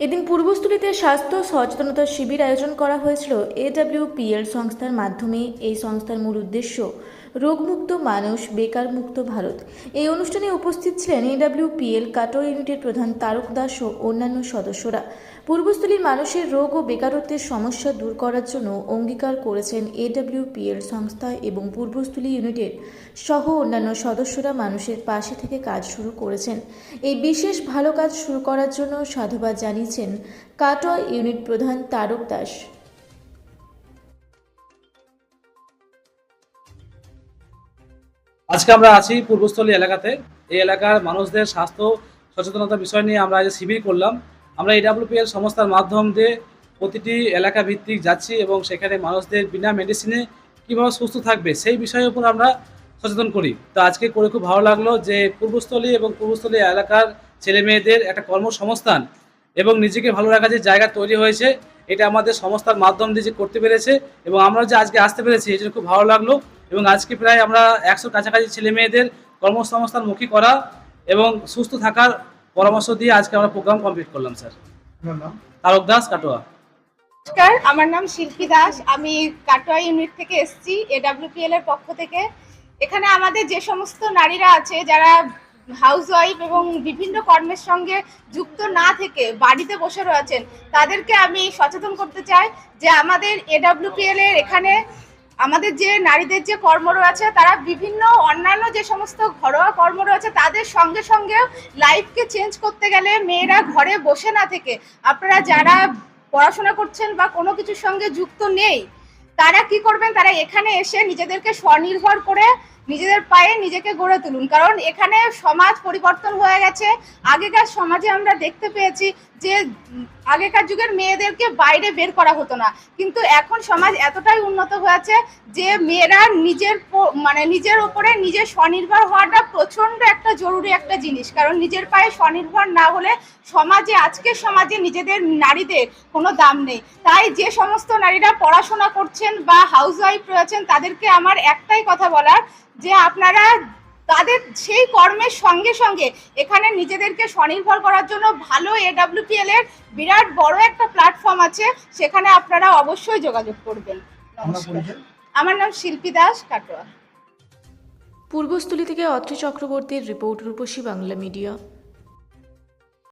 এদিন পূর্বস্থলীতে স্বাস্থ্য সচেতনতা শিবির আয়োজন করা হয়েছিল। এডাব্লিউপিএল সংস্থার মাধ্যমে এই সংস্থার মূল উদ্দেশ্য রোগমুক্ত মানুষ, বেকার মুক্ত ভারত। এই অনুষ্ঠানে উপস্থিত ছিলেন এডব্লিউপিএল কাটোর ইউনিটের প্রধান তারক দাস ও অন্যান্য সদস্যরা। পূর্বস্থলীর মানুষের রোগ ও বেকারত্বের সমস্যা দূর করার জন্য অঙ্গীকার করেছেন এডব্লিউপিএল সংস্থা এবং পূর্বস্থলী ইউনিটের সহ অন্যান্য সদস্যরা মানুষের পাশে থেকে কাজ শুরু করেছেন। এই বিশেষ ভালো কাজ শুরু করার জন্য সাধুবাদ জানিয়েছেন কাটোয়া ইউনিট প্রধান তারক দাস। আজকে আমরা আছি পূর্বস্থলী এলাকাতে। এই এলাকার মানুষদের স্বাস্থ্য সচেতনতা বিষয় নিয়ে আমরা আজ শিবির করলাম। আমরা এডাব্লিউপিএল সংস্থার মাধ্যম দিয়ে প্রতিটি এলাকা ভিত্তিক যাচ্ছি এবং সেখানে মানুষদের বিনা মেডিসিনে কীভাবে সুস্থ থাকবে সেই বিষয়ের উপর আমরা সচেতন করি। তো আজকে করে খুব ভালো লাগল যে পূর্বস্থলী এবং পূর্বস্থলী এলাকার ছেলে মেয়েদের একটা কর্মসংস্থান এবং নিজেকে ভালো রাখার যে জায়গা তৈরি হয়েছে, এটা আমাদের সংস্থার মাধ্যম দিয়ে যে করতে পেরেছে এবং আমরা যে আজকে আসতে পেরেছি এই জন্য খুব ভালো লাগল। এবং আজকে প্রায় আমরা একশোর কাছাকাছি ছেলে মেয়েদের কর্মসংস্থানমুখী করা এবং সুস্থ থাকার পরামর্শ দিয়ে আজকে আমরা প্রোগ্রাম কমপ্লিট করলাম স্যার। তারক দাস কাটোয়া। নমস্কার আমার নাম শিল্পী দাস। আমি কাটোয়া ইউনিট থেকে এসেছি এডাব্লিউপিএল এর পক্ষ থেকে। এখানে আমাদের যে সমস্ত নারীরা আছে যারা হাউস ওয়াইফ এবং বিভিন্ন কর্মের সঙ্গে যুক্ত না থেকে বাড়িতে বসে রয়েছেন তাদেরকে আমি সচেতন করতে চাই যে আমাদের এডাব্লিউপিএল এর এখানে আমাদের যে নারীদের যে কর্ম রয়েছে, তারা বিভিন্ন অন্যান্য যে সমস্ত ঘরোয়া কর্ম রয়েছে, তাদের সঙ্গে সঙ্গে লাইফকে চেঞ্জ করতে গেলে মেয়েরা ঘরে বসে না থেকে। আপনারা যারা পড়াশোনা করছেন বা কোনো কিছুর সঙ্গে যুক্ত নেই তারা কি করবেন? তারা এখানে এসে নিজেদেরকে স্বনির্ভর করে নিজেদের পায়ে নিজেকে গড়ে তুলুন। কারণ এখানে সমাজ পরিবর্তন হয়ে গেছে। আগেকার সমাজে আমরা দেখতে পেয়েছি যে, আগেকার যুগের মেয়েদেরকে বাইরে বের করা হতো না। কিন্তু এখন সমাজ এতটাই উন্নত হয়েছে যে, মেয়েরা নিজের মানে নিজের ওপরে নিজের স্বনির্ভর হওয়াটা প্রচণ্ড একটা জরুরি একটা জিনিস। কারণ নিজের পায়ে স্বনির্ভর না হলে সমাজে, আজকের সমাজে নিজেদের নারীদের কোনো দাম নেই। তাই যে সমস্ত নারীরা পড়াশোনা করছেন বা হাউস ওয়াইফ রয়েছেন তাদেরকে আমার একটাই কথা বলার যে আপনারা তাদের সেই কর্মের সঙ্গে সঙ্গে এখানে নিজেদেরকে স্বনির্ভর করার জন্য ভালো এডাব্লিউপিএল এর বিরাট বড় একটা প্ল্যাটফর্ম আছে সেখানে আপনারা অবশ্যই যোগাযোগ করবেন। নমস্কার। আমার নাম শিল্পী দাস কাটোয়া। পূর্বস্থলী থেকে অত্রি চক্রবর্তীর রিপোর্ট রূপসী বাংলা মিডিয়া।